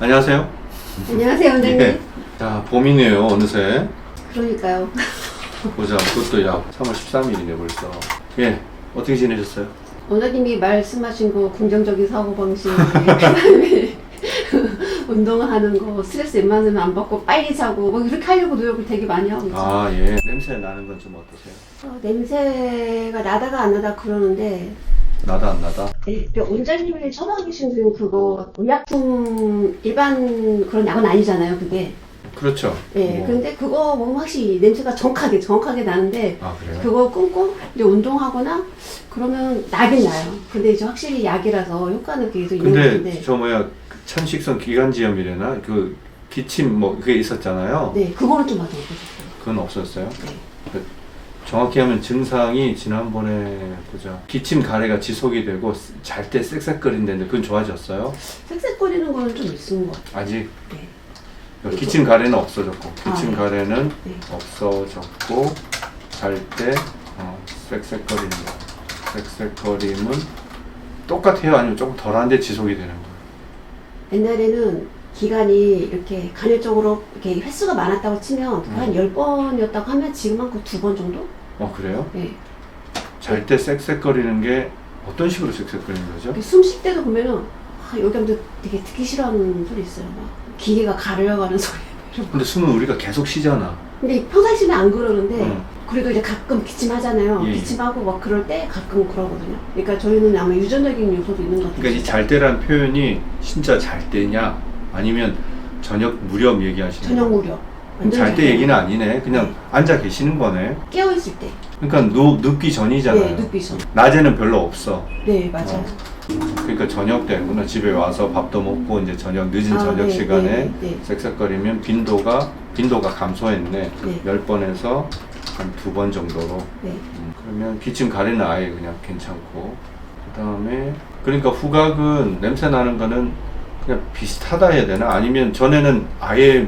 안녕하세요. 안녕하세요, 원장님. 예. 자, 봄이네요, 어느새. 그러니까요. 보자, 그것도 야, 3월 13일이네, 벌써. 예, 어떻게 지내셨어요? 원장님이 말씀하신 거 긍정적인 사고 방식, 그다음에 운동하는 거, 스트레스 웬만하면 안 받고 빨리 자고, 뭐 이렇게 하려고 노력을 되게 많이 하고 있어요. 아, 예. 냄새 나는 건 좀 어떠세요? 어, 냄새가 나다가 안 나다 그러는데, 나다, 안 나다? 예, 원장님이 처방 계신 분 그거 의약품 일반 그런 약은 아니잖아요, 그게. 그렇죠. 예, 뭐. 근데 그거 먹으면 확실히 냄새가 정확하게, 정확하게 나는데, 아, 그래요? 그거 끊고 이제 운동하거나 그러면 나긴 나요. 근데 이제 확실히 약이라서 효과는 계속 있는 것 근데 같은데. 저 뭐야, 그 천식성 기관지염이래나? 그 기침 뭐, 그게 있었잖아요. 네, 그거는 좀 맞아요. 그죠? 그건 없었어요? 네. 그 정확히 하면 증상이 지난번에 보자 기침 가래가 지속이 되고 잘 때 쌕쌕거린다는데 그건 좋아졌어요? 색색거리는 거는 좀 있는 것 같아요. 아직 네. 그러니까 기침 가래는 없어졌고 아, 기침 네. 가래는 네. 없어졌고 잘 때 어, 쌕쌕거리는 거 쌕쌕거림은 똑같아요 아니면 조금 덜한데 지속이 되는 거예요? 옛날에는 기간이 이렇게 간헐적으로 이렇게 횟수가 많았다고 치면 그거 한 10번이었다고 하면 지금 한 그 두 번 정도? 어 그래요? 네. 잘 때 쌕쌕거리는 게 어떤 식으로 쌕쌕거리는 거죠? 이렇게 숨쉴 때도 보면은 아, 여기 하면 되게 듣기 싫어하는 소리 있어요. 막 기계가 가려가는 소리. 근데 숨은 우리가 계속 쉬잖아 근데 평상시는 안 그러는데 응. 그래도 이제 가끔 기침하잖아요. 예, 예. 기침하고 막 그럴 때 가끔 그러거든요. 그러니까 저희는 아마 유전적인 요소도 있는 것 같아요. 그러니까 이 잘 때라는 표현이 진짜 잘 때냐 아니면 저녁 무렵 얘기하시는 저녁 거예요? 무렵. 잘 때 얘기는 아니네 그냥 네. 앉아 계시는 거네 깨어 있을 때. 그러니까 누, 눕기 전이잖아요 네, 눕기 전. 낮에는 별로 없어 네, 맞아요. 그러니까 저녁 때구나 집에 와서 밥도 먹고 이제 저녁 늦은 아, 저녁 네, 시간에 네, 네. 쌕쌕거리면 빈도가 빈도가 감소했네 네. 10번에서 한 두 번 정도로 네. 음, 그러면 기침 가래는 아예 그냥 괜찮고 그 다음에 그러니까 후각은 냄새 나는 거는 그냥 비슷하다 해야 되나 아니면 전에는 아예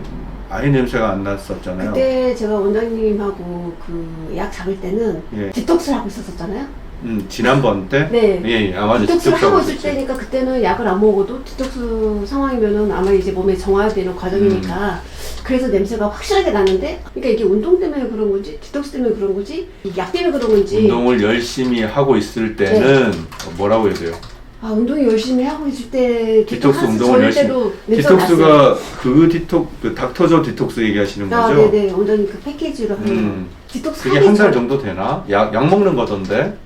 아예 냄새가 안 났었잖아요. 그때 제가 원장님하고 그 약 잡을 때는 예. 디톡스를 하고 있었잖아요. 음 지난번 때 네. 예, 예. 아 맞아 디톡스를 하고. 있을 때니까 그때는 약을 안 먹어도 디톡스 상황이면은 아마 이제 몸에 정화되는 과정이니까 음. 그래서 냄새가 확실하게 나는데 그러니까 이게 운동 때문에 그런 건지 디톡스 때문에 그런 건지 이약 때문에 그런 건지 운동을 열심히 하고 있을 때는 네. 어, 뭐라고 해야 돼요? 아 운동이 열심히 하고 있을 때 디톡스 운동을 열심히. 디톡스가 그 디톡 그 닥터조 디톡스 얘기하시는 아, 거죠? 네네 완전히 그 패키지로 하는 음. 디톡스 그게 하기 한달 전- 정도 되나? 약, 약 먹는 거던데?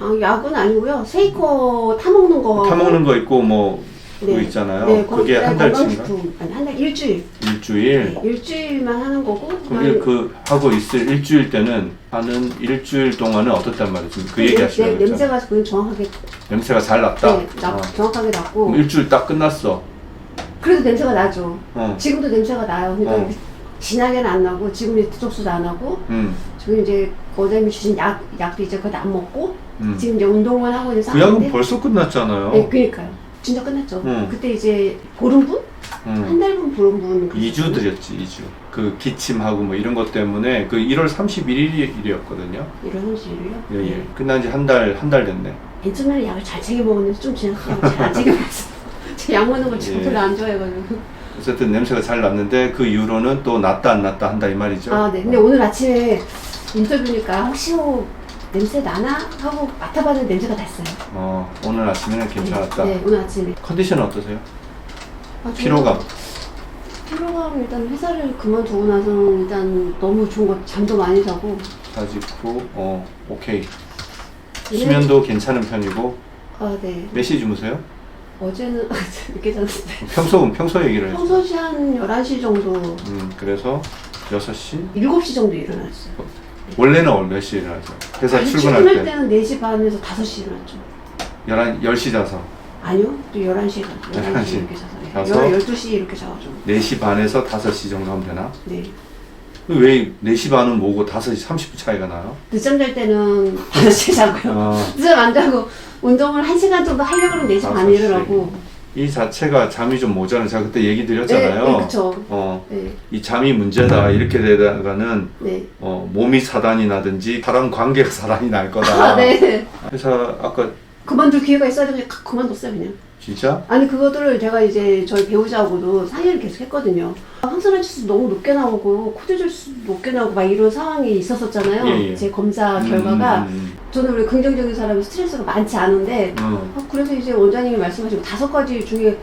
아, 약은 아니고요 세이커 타 먹는 거 타 먹는 거 있고 뭐 네. 있잖아요. 네, 그게 한 달치인가? 건강식품 아니 한달 일주일 일주일. 네, 일주일만 하는 거고 일- 그 하고 있을 일주일 때는 하는 일주일 동안은 어떻단 말이죠? 그 얘기 하시는 네, 거죠? 냄새가 그건 정확하게 냄새가 잘 났다. 네, 나, 어. 정확하게 났고 그럼 일주일 딱 끝났어. 그래도 냄새가 나죠. 어. 지금도 냄새가 나요. 그러니까 어. 진하게는 안 나고 지금 이제 디톡스도 안 하고 음. 지금 이제 거장님이 주신 약 약도 이제 그거 안 먹고 음. 지금 이제 운동을 하고 있는 그 약은 상황인데 벌써 끝났잖아요. 네, 그러니까요. 진짜 끝났죠. 음. 그때 이제 보름분 한 음. 달분 보름분 2주 드렸지, 2주. 그 기침하고 뭐 이런 것 때문에 그 1월 31일이었거든요. 이런 식이요. 예, 예. 끝난 지 한 달, 한 달 됐네. 예전에는 약을 잘 챙겨 먹었는데 좀 지나서 잘안 챙겨 먹었어. 제약 먹는 걸 지금 예. 별로 안 좋아해가지고. 어쨌든 냄새가 잘 났는데 그 이후로는 또 났다 안 났다 한다 이 말이죠. 아, 네. 근데 오늘 아침에 인터뷰니까 혹시 뭐 냄새 나나 하고 맡아봤는데 냄새가 났어요. 어, 오늘 아침에는 괜찮았다. 네, 오늘 아침에. 컨디션은 어떠세요? 아, 저는 피로감. 피로감 일단 회사를 그만두고 나서 일단 너무 좋은 것 잠도 많이 자고 사직후, 어, 오케이. 예. 수면도 괜찮은 편이고 아, 네. 몇 시 주무세요? 어제는 늦게 잤는데 평소 평소 얘기를 해요. 평소시 한 11시 정도 음, 그래서 6시? 7시 정도 일어났어요. 원래는 몇 시에 일어나죠? 회사 아니, 출근할 때 때는 4시 반에서 5시 일어났죠. 11, 10시 자서 아니요, 또 11시에 자죠. 11시 11시. 이렇게 자서. 네. 자서? 12시 이렇게 자가지고. 4시 반에서 5시 정도 하면 되나? 네. 왜 4시 반은 뭐고 5시 30분 차이가 나요? 늦잠 잘 때는 5시에 자고요. 아, 늦잠 안 자고 운동을 1시간 정도 하려고 그러면 4시 반에 5시. 일어나고. 이 자체가 잠이 좀 모자란 제가 그때 얘기 드렸잖아요. 네, 네, 그쵸. 어, 네, 이 잠이 문제다 이렇게 되다가는 네. 어, 몸이 사단이 나든지 사람 관계가 사단이 날 거다. 아, 네. 회사 아까 그만둘 기회가 있어야 가- 그만뒀어요, 그냥. 진짜? 아니 그것들을 제가 이제 저희 배우자하고도 상의를 계속 했거든요. 황선화 지수 너무 높게 나오고 코드 지수 높게 나오고 막 이런 상황이 있었었잖아요. 예, 예. 제 검사 결과가 음, 저는 원래 긍정적인 사람이 스트레스가 많지 않은데 음, 음. 어, 그래서 이제 원장님이 말씀하신 다섯 가지 중에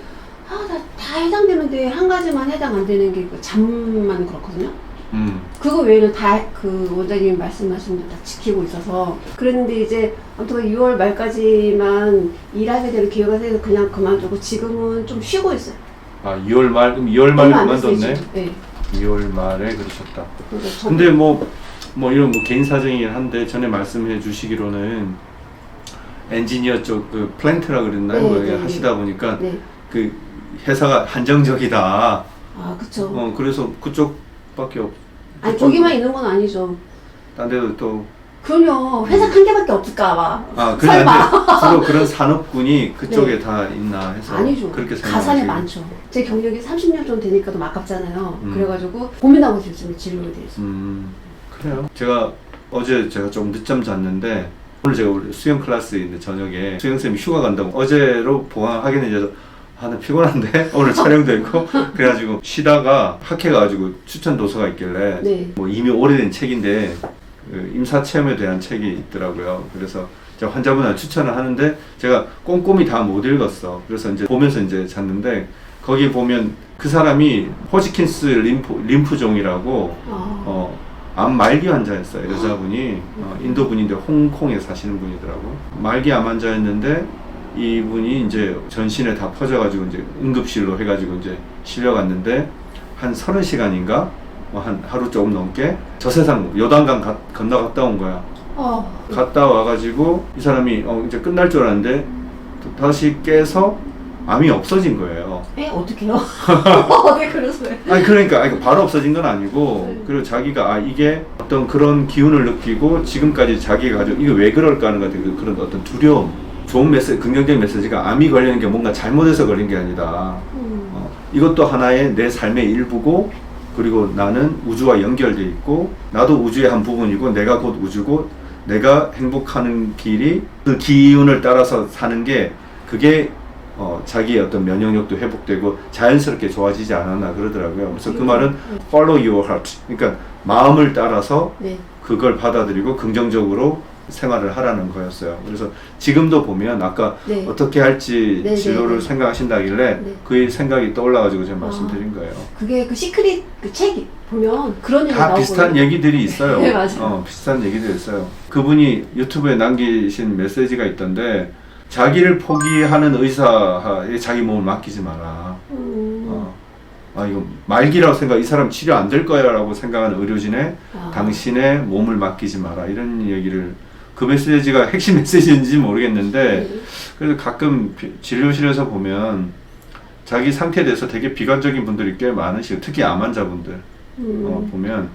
아, 나다 해당되는데 한 가지만 해당 안 되는 게 그 잠만 그렇거든요. 음. 그거 외에는 다 그 원장님이 말씀하신 거다 지키고 있어서 그랬는데 이제 아무튼 6월 말까지만 일하게 되는 기회가 돼서 그냥 그만두고 지금은 좀 쉬고 있어요. 아 2월 말 그럼 2월 말에 얼마 안 됐어요, 그만뒀네. 지금. 네. 2월 말에 그러셨다. 그래서 저- 근데 뭐, 뭐 이런 뭐 개인 사정이긴 한데 전에 말씀해 주시기로는 엔지니어 쪽 그 플랜트라 그랬나요? 네, 뭐 네, 하시다 보니까 네. 그 회사가 한정적이다. 아 그쵸. 어 그래서 그쪽밖에 없. 아니 그쪽- 거기만 있는 건 아니죠. 딴 데도 또 그럼요. 회사 한 개밖에 없을까 봐. 아. 이제 주로 그런 산업군이 그쪽에 다 있나 해서 아니죠. 그렇게 가산이 생각하시고. 많죠. 제 경력이 30년 정도 되니까 좀 아깝잖아요. 음. 그래가지고 고민하고 있습니다. 진로에 대해서. 음, 그래요. 제가 어제 제가 좀 늦잠 잤는데 오늘 제가 우리 수영 클래스 있는 저녁에 수영 쌤이 휴가 간다고 어제로 보강하겠는데 아, 나 피곤한데 오늘 촬영도 있고 그래가지고 쉬다가 학회 가가지고 추천 도서가 있길래 네. 뭐 이미 오래된 책인데 그 임사 체험에 대한 책이 있더라고요. 그래서 제가 환자분한테 추천을 하는데 제가 꼼꼼히 다 못 읽었어. 그래서 이제 보면서 이제 잤는데 거기 보면 그 사람이 호지킨스 림프 림프종이라고 아, 어, 암 말기 환자였어요. 여자분이 어, 인도 분인데 홍콩에 사시는 분이더라고. 말기 암 환자였는데 이분이 이제 전신에 다 퍼져가지고 이제 응급실로 해가지고 이제 실려갔는데 한 서른 시간인가 뭐 한 하루 조금 넘게 저 세상 요단강 가- 건너갔다 온 거야. 어, 갔다 와가지고 이 사람이 어, 이제 끝날 줄 알았는데 또 다시 깨서 암이 없어진 거예요. 에 어떻게요? 어떻게 그러세요? 아니 그러니까 아니, 바로 없어진 건 아니고 네. 그리고 자기가 아 이게 어떤 그런 기운을 느끼고 지금까지 자기가 가지고 이게 왜 그럴까 하는 것 같은 그- 그런 어떤 두려움 좋은 메시지 긍정적인 메시지가 암이 걸리는 게 뭔가 잘못해서 걸린 게 아니다 음, 어, 이것도 하나의 내 삶의 일부고 그리고 나는 우주와 연결돼 있고 나도 우주의 한 부분이고 내가 곧 우주고 내가 행복하는 길이 그 기운을 따라서 사는 게 그게 어, 자기의 어떤 면역력도 회복되고 자연스럽게 좋아지지 않았나 그러더라고요. 그래서 그 말은 follow your heart. 그러니까 마음을 따라서 네. 그걸 받아들이고 긍정적으로 생활을 하라는 거였어요. 그래서 지금도 보면 아까 네. 어떻게 할지 네, 진로를 네, 네. 생각하신다길래 네. 그 생각이 떠올라가지고 제가 아. 말씀드린 거예요. 그게 그 시크릿 그 책이 보면 그런 얘기 다 나오고 비슷한 얘기들이 있어요. 네, 맞아요. 어, 비슷한 얘기들이 있어요. 그분이 유튜브에 남기신 메시지가 있던데 자기를 포기하는 의사에 자기 몸을 맡기지 마라. 음, 어. 아 이거 말기라고 생각 이 사람 치료 안 될 거야라고 생각하는 의료진에 아. 당신의 몸을 맡기지 마라 이런 얘기를 그 메시지가 핵심 메시지인지 모르겠는데 네. 그래서 가끔 비- 진료실에서 보면 자기 상태에 대해서 되게 비관적인 분들이 꽤 많으시고 특히 암 환자분들 음, 어, 보면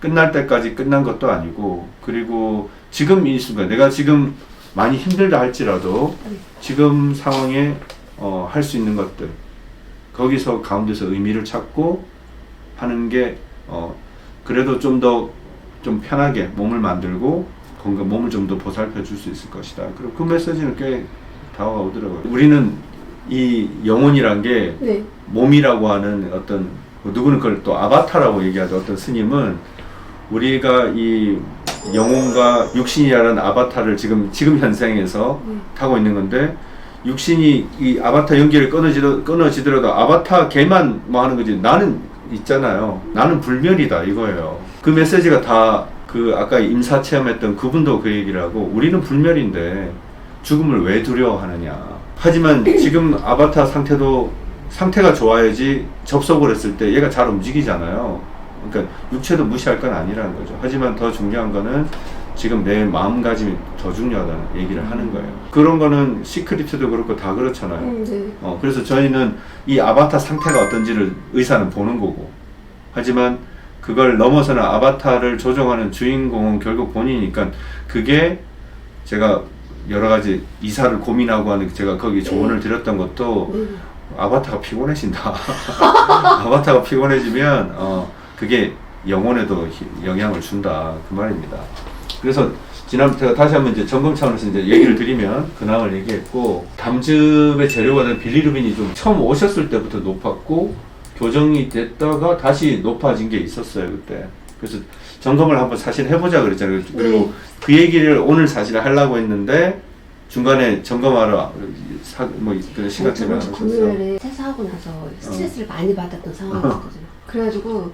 끝날 때까지 끝난 것도 아니고 그리고 지금 이 순간 내가 지금 많이 힘들다 할지라도 지금 상황에 어, 할 수 있는 것들 거기서 가운데서 의미를 찾고 하는 게 어, 그래도 좀 더좀 편하게 몸을 만들고 건강 몸을 좀 더 보살펴 줄 수 있을 것이다. 그리고 그 메시지는 꽤 다가오더라고요. 우리는 이 영혼이란 게 네. 몸이라고 하는 어떤 뭐 누구는 그걸 또 아바타라고 얘기하죠. 어떤 스님은 우리가 이 영혼과 육신이라는 아바타를 지금 지금 현생에서 네. 타고 있는 건데 육신이 이 아바타 연기를 끊어지더, 끊어지더라도 아바타 걔만 뭐 하는 거지 나는 있잖아요. 나는 불멸이다 이거예요. 그 메시지가 다 그 아까 임사 체험했던 그분도 그 얘기를 하고 우리는 불멸인데 죽음을 왜 두려워하느냐. 하지만 지금 아바타 상태도 상태가 좋아야지 접속을 했을 때 얘가 잘 움직이잖아요. 그러니까 육체도 무시할 건 아니라는 거죠. 하지만 더 중요한 거는 지금 내 마음가짐이 더 중요하다는 얘기를 하는 거예요. 그런 거는 시크릿도 그렇고 다 그렇잖아요. 음, 네. 어, 그래서 저희는 이 아바타 상태가 어떤지를 의사는 보는 거고. 하지만 그걸 넘어서는 아바타를 조정하는 주인공은 결국 본인이니까 그게 제가 여러 가지 이사를 고민하고 하는 제가 거기 조언을 드렸던 것도 네. 아바타가 피곤해진다. 아바타가 피곤해지면 어 그게 영혼에도 히- 영향을 준다 그 말입니다. 그래서 지난 제가 다시 한번 이제 점검 차원에서 이제 얘기를 드리면 근황을 얘기했고 담즙의 재료가 된 빌리루빈이 좀 처음 오셨을 때부터 높았고 교정이 됐다가 다시 높아진 게 있었어요 그때. 그래서 점검을 한번 사실 해보자 그랬잖아요. 그리고 네. 그 얘기를 오늘 사실 하려고 했는데 중간에 점검하러 사, 뭐 그런 시간 때문에. 금요일에 퇴사하고 나서 스트레스를 많이 받았던 상황이었거든요. 그래가지고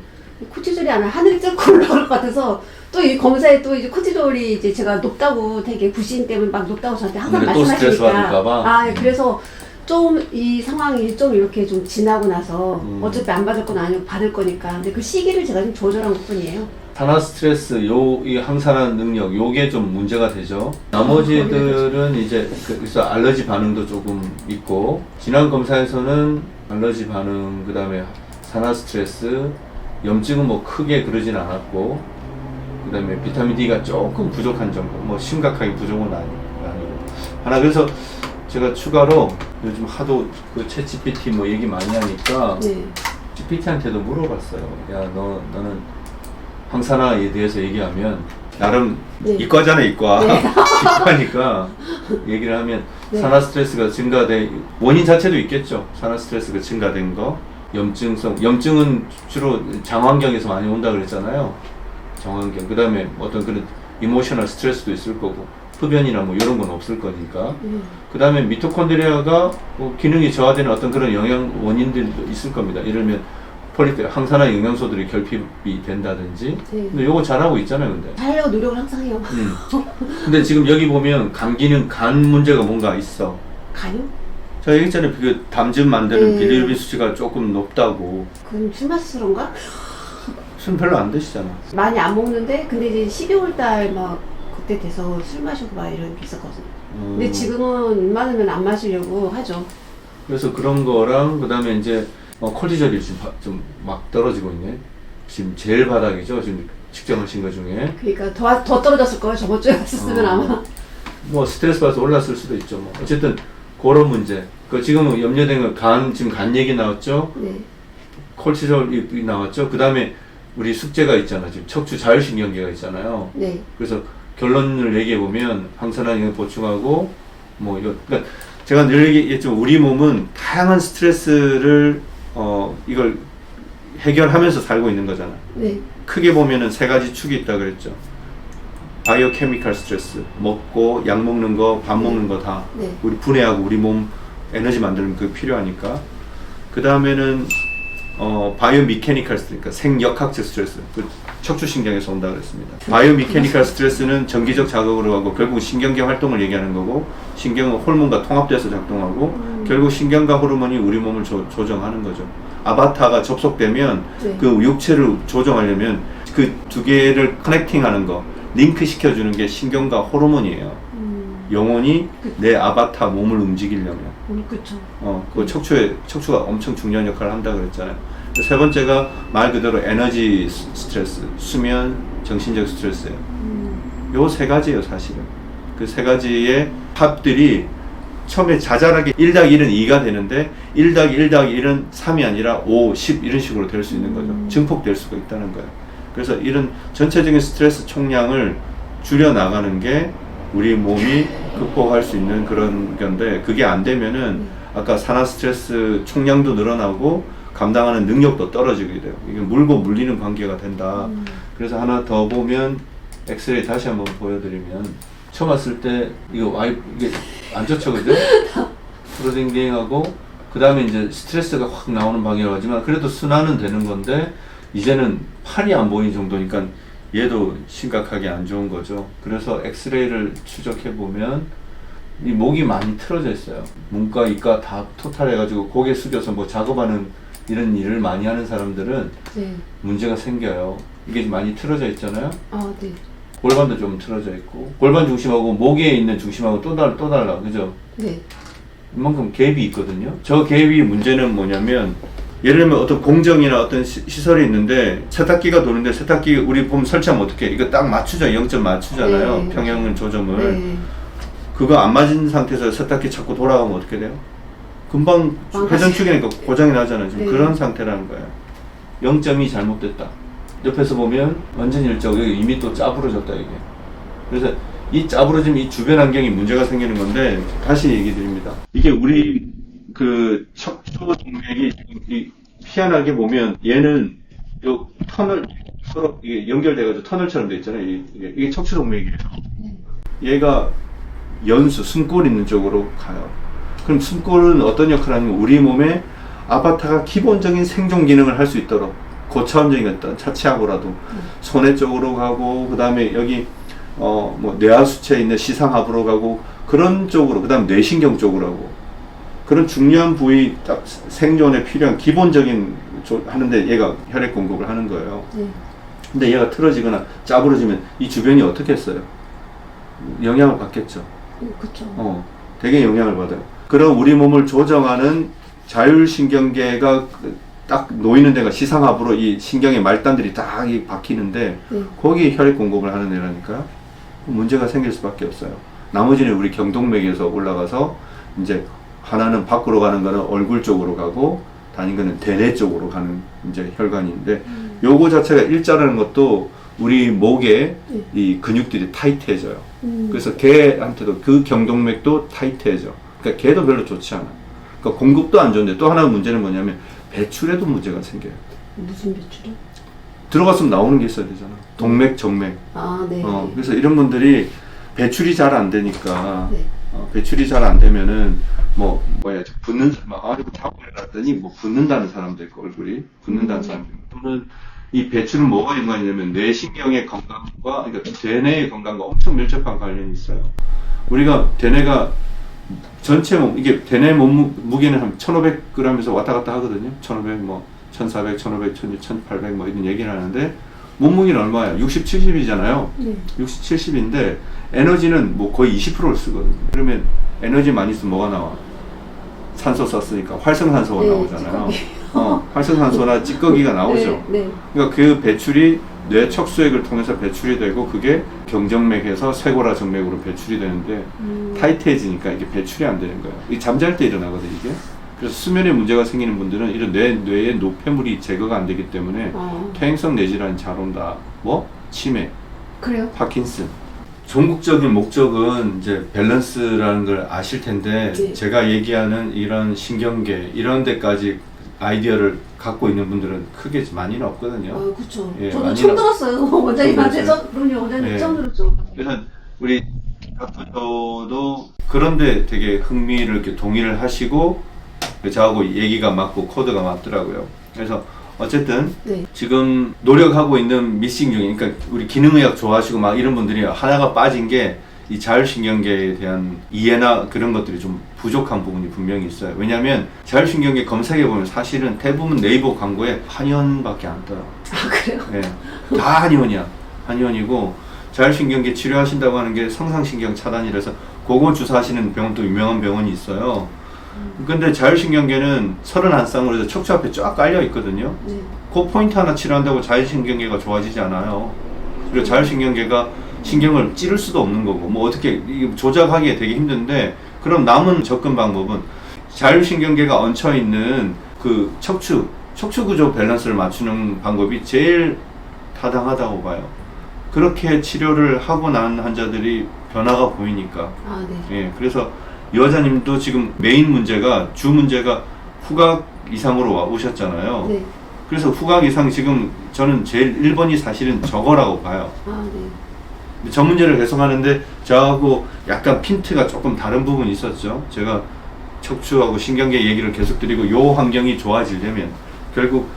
코티졸이 안 하늘이 뚫고 올라올 것 같아서 또 이 검사에 또 이제 코티졸이 이제 제가 높다고 되게 부신 때문에 막 높다고 저한테 항상 근데 또 스트레스 말씀하시니까 받을까 봐? 아 예, 그래서 좀 이 상황이 좀 이렇게 좀 지나고 나서 음. 어차피 안 받을 건 아니고 받을 거니까 근데 그 시기를 제가 좀 조절한 것 뿐이에요. 산화 스트레스, 요, 이 항산화 능력, 요게 좀 문제가 되죠. 나머지들은 이제, 그- 그래서 알러지 반응도 조금 있고, 지난 검사에서는 알러지 반응, 그 다음에 산화 스트레스, 염증은 뭐 크게 그러진 않았고, 그 다음에 비타민 D가 조금 부족한 정도, 뭐 심각하게 부족은 아니, 아니고. 하나, 그래서 제가 추가로 요즘 하도 그 챗GPT 뭐 얘기 많이 하니까, 네. GPT한테도 물어봤어요. 야, 너, 너는 항산화에 대해서 얘기하면, 나름 네. 이과잖아, 이과. 이과니까 얘기를 하면 네. 산화 스트레스가 증가돼, 원인 자체도 있겠죠. 산화 스트레스가 증가된 거. 염증성, 염증은 주로 장환경에서 많이 온다 그랬잖아요. 정환경. 그 다음에 어떤 그런 이모셔널 스트레스도 있을 거고, 흡연이나 뭐 이런 건 없을 거니까. 음. 그 다음에 미토콘드리아가 뭐 기능이 저하되는 어떤 그런 영양 원인들도 있을 겁니다. 예를 들면 폴리 항산화 영양소들이 결핍이 된다든지. 네. 근데 요거 잘하고 있잖아요, 근데. 하려고 노력을 항상 해요. 음. 근데 지금 여기 보면 감기는 간 문제가 뭔가 있어. 간요? 제가 얘기했잖아요. 그 담즙 만드는 네. 빌리루빈 수치가 조금 높다고. 그럼 술 마셔서 그런가? 술 별로 안 드시잖아. 많이 안 먹는데 근데 이제 12월 달 막 그때 돼서 술 마시고 막 이런 게 있었거든요. 음. 근데 지금은 웬만하면 안 마시려고 하죠. 그래서 그런 거랑 그다음에 이제 어, 콜티졸이 지금 좀 막 떨어지고 있네. 지금 제일 바닥이죠. 지금 측정하신 것 중에. 그러니까 더, 더 떨어졌을 거예요. 저번 주에 갔었으면 어. 아마. 뭐 스트레스 받아서 올랐을 수도 있죠. 뭐 어쨌든 그런 문제. 그 지금 염려된 건 간 지금 간 얘기 나왔죠. 네. 콜티졸이 나왔죠. 그 다음에 우리 숙제가 있잖아. 지금 척추 자율신경계가 있잖아요. 네. 그래서 결론을 얘기해 보면 항산화 영양 보충하고 뭐 이거 그러니까 제가 늘 얘기했지만 우리 몸은 다양한 스트레스를 어 이걸 해결하면서 살고 있는 거잖아. 네. 크게 보면은 세 가지 축이 있다 그랬죠. 바이오 케미칼 스트레스 먹고 약 먹는 거 밥 먹는 거다 네. 우리 분해하고 우리 몸 에너지 만들면 그게 필요하니까 그 다음에는 어 바이오 미케니칼 스트레스 그러니까 생역학적 스트레스 그 척추신경에서 온다 그랬습니다 바이오 미케니칼 스트레스는 전기적 자극으로 하고 결국 신경계 활동을 얘기하는 거고 신경은 호르몬과 통합돼서 작동하고 음. 결국 신경과 호르몬이 우리 몸을 조, 조정하는 거죠 아바타가 접속되면 네. 그 육체를 조정하려면 그 두 개를 커넥팅하는 거 링크 시켜주는 게 신경과 호르몬이에요 음. 영혼이 내 아바타 몸을 움직이려면 음, 그쵸. 어, 그 척추에 척추가 엄청 중요한 역할을 한다 그랬잖아요. 세 번째가 말 그대로 에너지 스- 스트레스, 수면, 정신적 스트레스예요. 음. 요세 가지예요, 사실은. 그 세 가지의 합들이 처음에 자잘하게 1 더하기 1은 2가 되는데 1 더하기 1 더하기 1은 3이 아니라 5, 10 이런 식으로 될 수 있는 거죠. 음. 증폭될 수가 있다는 거예요. 그래서 이런 전체적인 스트레스 총량을 줄여 나가는 게 우리 몸이 극복할 수 있는 그런 건데 그게 안 되면은 아까 산화 스트레스 총량도 늘어나고 감당하는 능력도 떨어지게 돼요. 이게 물고 물리는 관계가 된다. 음. 그래서 하나 더 보면 엑스레이 다시 한번 보여드리면 처음 왔을 때 이거 와이 이게 안 좋죠, 그죠? 프로딩딩하고 그 다음에 이제 스트레스가 확 나오는 방이라고 하지만 그래도 순환은 되는 건데 이제는 팔이 안 보이는 정도니까 얘도 심각하게 안 좋은 거죠. 그래서 엑스레이를 추적해 보면 이 목이 많이 틀어져 있어요. 문과, 이과 다 토탈해가지고 고개 숙여서 뭐 작업하는 이런 일을 많이 하는 사람들은 네. 문제가 생겨요. 이게 많이 틀어져 있잖아요. 아, 네. 골반도 좀 틀어져 있고 골반 중심하고 목에 있는 중심하고 또 달라 또 달라 그죠? 네. 이만큼 갭이 있거든요. 저 갭이 문제는 뭐냐면 예를 들면 어떤 공정이나 어떤 시, 시설이 있는데 세탁기가 도는데 세탁기 우리 보면 설치하면 어떻게 이거 딱 맞추죠 0점 맞추잖아요 네. 평형은 조정을 네. 그거 안 맞은 상태에서 세탁기 자꾸 돌아가면 어떻게 돼요? 금방 회전축이니까 고장이 나잖아요. 지금 네. 그런 상태라는 거예요. 0점이 잘못됐다. 옆에서 보면 완전히 일자고 여기 이미 또 짜부러졌다 이게. 그래서 이 짜부러짐, 이 주변 환경이 문제가 생기는 건데 다시 얘기 드립니다. 이게 우리 그 척추 동맥이 이 희한하게 보면 얘는 요 터널 서로 이게 연결돼가지고 터널처럼 돼 있잖아요. 이- 이게, 이게 척추 동맥이에요. 얘가 연수 숨골 있는 쪽으로 가요. 그럼 숨골은 어떤 역할을 하냐면 우리 몸에 아바타가 기본적인 생존 기능을 할 수 있도록 고차원적인 어떤 차치하고라도 손해 쪽으로 가고 그 다음에 여기 어 뭐 뇌하수체에 있는 시상하부로 가고 그런 쪽으로 그 다음 뇌신경 쪽으로 하고 그런 중요한 부위 딱 생존에 필요한 기본적인 조- 하는데 얘가 혈액 공급을 하는 거예요. 네. 근데 얘가 틀어지거나 짜부러지면 이 주변이 어떻게 했어요? 영향을 받겠죠. 음, 그쵸. 어, 되게 영향을 받아요. 그런 우리 몸을 조정하는 자율신경계가 그딱 놓이는 데가 시상하부로 이 신경의 말단들이 딱이 박히는데 네. 거기 혈액 공급을 하는 애라니까요. 문제가 생길 수밖에 없어요. 나머지는 우리 경동맥에서 올라가서 이제 하나는 밖으로 가는 거는 얼굴 쪽으로 가고 다른 거는 대뇌 쪽으로 가는 이제 혈관인데 음. 요거 자체가 일자라는 것도 우리 목에 네. 이 근육들이 타이트해져요. 음. 그래서 개한테도 그 경동맥도 타이트해져. 그러니까 개도 별로 좋지 않아. 그러니까 공급도 안 좋은데 또 하나 문제는 뭐냐면 배출에도 문제가 생겨요. 무슨 배출이요? 들어갔으면 나오는 게 있어야 되잖아. 동맥, 정맥. 아, 네. 어, 그래서 이런 분들이 배출이 잘 안 되니까 네. 어, 배출이 잘 안 되면은 뭐 뭐야 저 붓는 막 아이고 자고 일어났더니 뭐 붓는다는 사람도 있고 얼굴이 붓는다는 음. 사람도 있고 또는 이 배출은 뭐가 연관이냐면 뇌신경의 건강과 그러니까 대뇌의 건강과 엄청 밀접한 관련이 있어요. 우리가 대뇌가 전체 몸 이게 대뇌 몸 무게는 한 1,500g에서 왔다 갔다 하거든요. 1,500 뭐 1,400, 1,500, 1,600, 1,800 뭐 이런 얘기를 하는데 몸무게는 얼마야? 60, 70이잖아요. 네. 60, 70인데 에너지는 뭐 거의 20%를 쓰거든요. 그러면 에너지 많이 쓰면 뭐가 나와? 산소 썼으니까 활성산소가 네, 나오잖아요. 어, 활성산소나 찌꺼기가 나오죠. 네. 네. 그러니까 그 배출이 뇌 척수액을 통해서 배출이 되고 그게 경정맥에서 쇄골화 정맥으로 배출이 되는데 음. 타이트해지니까 이게 배출이 안 되는 거예요. 이 잠잘 때 일어나거든 이게. 그래서 수면에 문제가 생기는 분들은 이런 뇌 뇌의 노폐물이 제거가 안 되기 때문에 어. 퇴행성 뇌질환이 잘 온다. 뭐 치매, 그래요? 파킨슨. 종국적인 목적은 이제 밸런스라는 걸 아실 텐데 네. 제가 얘기하는 이런 신경계 이런 데까지 아이디어를 갖고 있는 분들은 크게 많이는 없거든요. 아, 그쵸. 예, 저도 많이 처음 나- 들었어요. 원장님한테. 처음 그럼요, 원장님 예. 처음 들었죠. 그래서 우리 학부도 그런데 되게 흥미를 이렇게 동의를 하시고 저하고 얘기가 맞고 코드가 맞더라고요. 그래서 어쨌든 네. 지금 노력하고 있는 미싱 중에 그러니까 우리 기능의학 좋아하시고 막 이런 분들이 하나가 빠진 게 이 자율신경계에 대한 이해나 그런 것들이 좀 부족한 부분이 분명히 있어요. 왜냐하면 자율신경계 검색해 보면 사실은 대부분 네이버 광고에 한의원밖에 안 떠요. 아, 그래요? 예, 다 한의원이야. 한의원이고 자율신경계 치료하신다고 하는 게 성상신경 차단이라서 그거 주사하시는 병원도 유명한 병원이 있어요. 근데 자율신경계는 31쌍으로 해서 척추 앞에 쫙 깔려 있거든요. 네. 그 포인트 하나 치료한다고 자율신경계가 좋아지지 않아요. 그리고 자율신경계가 신경을 찌를 수도 없는 거고, 뭐 어떻게 이게 조작하기가 되게 힘든데, 그럼 남은 접근 방법은 자율신경계가 얹혀 있는 그 척추, 척추 구조 밸런스를 맞추는 방법이 제일 타당하다고 봐요. 그렇게 치료를 하고 난 환자들이 변화가 보이니까. 아, 네. 예, 그래서 여자님도 지금 메인 문제가 주 문제가 후각 이상으로 와 오셨잖아요. 네. 그래서 후각 이상 지금 저는 제일 1번이 사실은 저거라고 봐요. 아, 네. 근데 저 문제를 해석하는데 저하고 약간 핀트가 조금 다른 부분이 있었죠. 제가 척추하고 신경계 얘기를 계속 드리고 요 환경이 좋아지려면 결국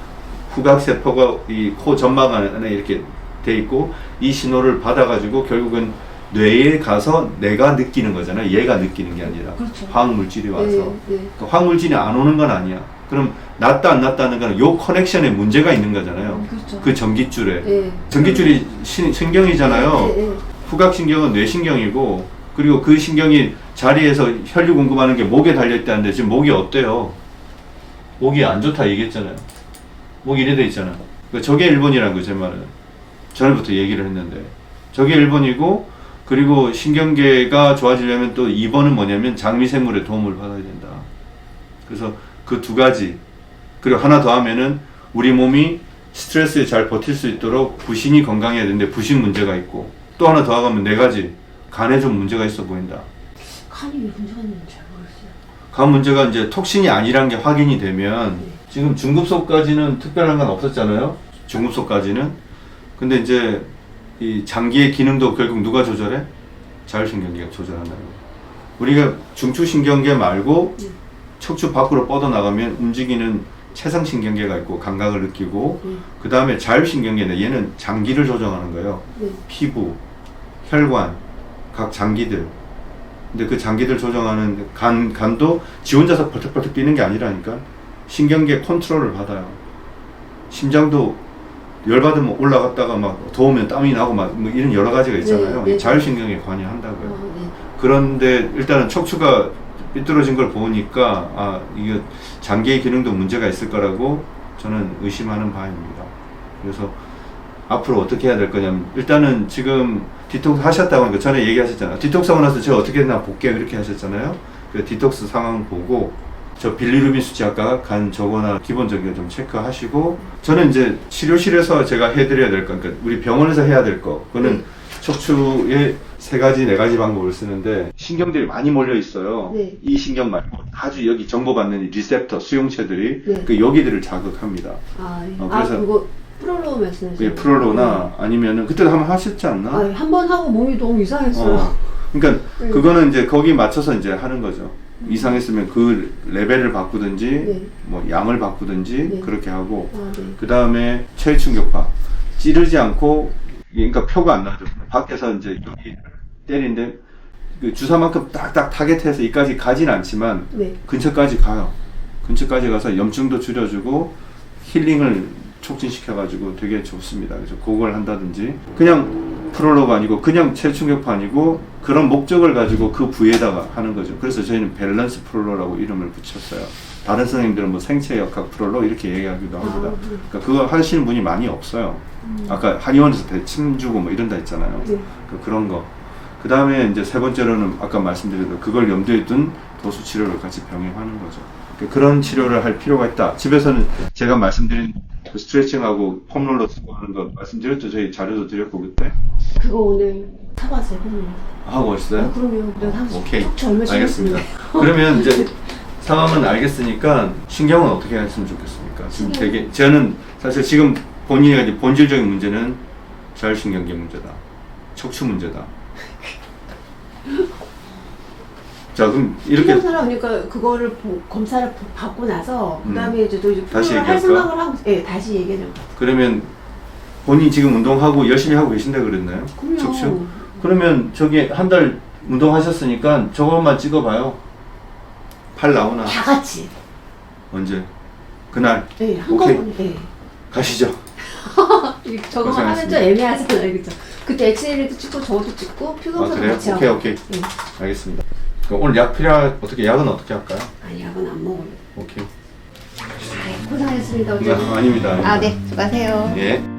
후각 세포가 이 코 점막 안에 이렇게 돼 있고 이 신호를 받아가지고 결국은 뇌에 가서 내가 느끼는 거잖아요. 얘가 느끼는 게 아니라 그렇죠. 화학 물질이 와서 네, 네. 그 화학물질이 안 오는 건 아니야. 그럼 낫다 안 낫다는 거는 요 커넥션에 문제가 있는 거잖아요. 음, 그렇죠. 그 전깃줄에. 네. 전깃줄이 신, 신경이잖아요. 네, 네. 후각신경은 뇌신경이고 그리고 그 신경이 자리에서 혈류 공급하는 게 목에 달려있다는데 지금 목이 어때요? 목이 안 좋다 얘기했잖아요. 목이 이래 돼 있잖아. 그러니까 저게 1번이라는 거제 말은. 전에부터 얘기를 했는데. 저게 1번이고 그리고 신경계가 좋아지려면 또 2번은 뭐냐면 장미생물의 도움을 받아야 된다. 그래서 그 두 가지 그리고 하나 더 하면은 우리 몸이 스트레스에 잘 버틸 수 있도록 부신이 건강해야 되는데 부신 문제가 있고 또 하나 더 하면 네 가지 간에 좀 문제가 있어 보인다. 간이 왜 문제가 있는지 잘 모르겠어요. 간 문제가 이제 톡신이 아니란 게 확인이 되면 지금 중급속까지는 특별한 건 없었잖아요. 중급속까지는. 근데 이제 이 장기의 기능도 결국 누가 조절해? 자율신경계가 조절한다는 거예요. 우리가 중추신경계 말고 네. 척추 밖으로 뻗어나가면 움직이는 체상신경계가 있고 감각을 느끼고 네. 그 다음에 자율신경계는 얘는 장기를 조정하는 거예요. 네. 피부, 혈관, 각 장기들. 근데 그 장기들 조정하는 간, 간도 지 혼자서 벌떡벌떡 뛰는 게 아니라니까. 신경계 컨트롤을 받아요. 심장도 열받으면 올라갔다가 막 더우면 땀이 나고 막 뭐 이런 여러 가지가 있잖아요. 네, 네. 자율신경에 관여한다고요. 어, 네. 그런데 일단은 척추가 삐뚤어진 걸 보니까 아 이게 장기의 기능도 문제가 있을 거라고 저는 의심하는 바입니다. 그래서 앞으로 어떻게 해야 될 거냐면 일단은 지금 디톡스 하셨다고 하니까 전에 얘기하셨잖아요. 디톡스 하고 나서 제가 어떻게 했나 볼게요 이렇게 하셨잖아요. 그 디톡스 상황 보고 저 빌리루빈 수치 아까 간 저거나 기본적인 거 좀 체크하시고 저는 이제 치료실에서 제가 해드려야 될 거, 그러니까 우리 병원에서 해야 될 거, 그거는 네. 척추에 세 가지 네 가지 방법을 쓰는데 신경들이 많이 몰려 있어요. 네. 이 신경 말고 아주 여기 정보 받는 이 리셉터 수용체들이 네. 그 여기들을 자극합니다. 아, 예. 어, 아 그래서- 그거 프롤로 말씀하시는 예, 프롤로나 아니면은 그때도 한번 하셨지 않나? 아, 한 번 하고 몸이 너무 이상했어요. 어. 그러니까 네. 그거는 이제 거기 맞춰서 이제 하는 거죠. 이상했으면 그 레벨을 바꾸든지 네. 뭐 양을 바꾸든지 네. 그렇게 하고 아, 네. 그 다음에 체충격파 찌르지 않고 그러니까 표가 안 나죠. 밖에서 이제 여기 때리는데 그 주사만큼 딱딱 타겟해서 이까지 가진 않지만 네. 근처까지 가요. 근처까지 가서 염증도 줄여주고 힐링을 촉진시켜가지고 되게 좋습니다. 그래서 그걸 한다든지 그냥 프롤로가 아니고 그냥 아니고 그런 목적을 가지고 그 부위에다가 하는 거죠. 그래서 저희는 밸런스 프롤로라고 이름을 붙였어요. 다른 선생님들은 뭐 생체 역학 프롤로 이렇게 얘기하기도 합니다. 아, 네. 그러니까 그거 하시는 분이 많이 없어요. 아까 한의원에서 대침 주고 뭐 이런다 했잖아요. 네. 그 그런 거. 그 다음에 이제 세 번째로는 아까 말씀드린 그걸 염두에 둔 도수 치료를 같이 병행하는 거죠. 그 그런 치료를 할 필요가 있다. 집에서는 제가 말씀드린 그 스트레칭하고 폼롤러 쓰고 하는 거 말씀드렸죠. 저희 자료도 드렸고 그때 그거 오늘 사봤어요, 선생님. 하고 아, 있어요. 그럼요. 내가 한 오케이. 척추 얼마 알겠습니다. 그러면 이제 상황은 알겠으니까 신경은 어떻게 했으면 좋겠습니까? 지금 신경. 되게 저는 사실 지금 본인이 이제 본질적인 문제는 자율신경계 문제다. 척추 문제다. 자 그럼 이렇게 신경사라 그러니까 그거를 보- 검사를 보- 받고 나서 음. 그다음에 이제 또 이제 다시 할 얘기할까? 생각을 하고 예, 다시 얘기해 줄 그러면 본인 지금 운동하고 열심히 하고 계신다 그랬나요? 그럼요. 그러면 저기 한 달 운동하셨으니까 저것만 찍어봐요. 팔 나오나? 다 같이. 언제? 그날 예, 오케이. 한꺼번에. 예. 가시죠. 이- 저거 하면 고생하셨습니다. 좀 애매하잖아요, 그죠? 그때 엑스레이도 찍고 저것도 찍고 아 피검사도 그래요? 같이 오케이 하고. 오케이. 예. 알겠습니다. 그럼 오늘 약 필요 어떻게 약은 어떻게 할까요? 아니 약은 안 먹어요. 오케이. 아이, 고생하셨습니다. 아, 어제. 아닙니다. 아닙니다. 아, 네, 수고하세요. 예.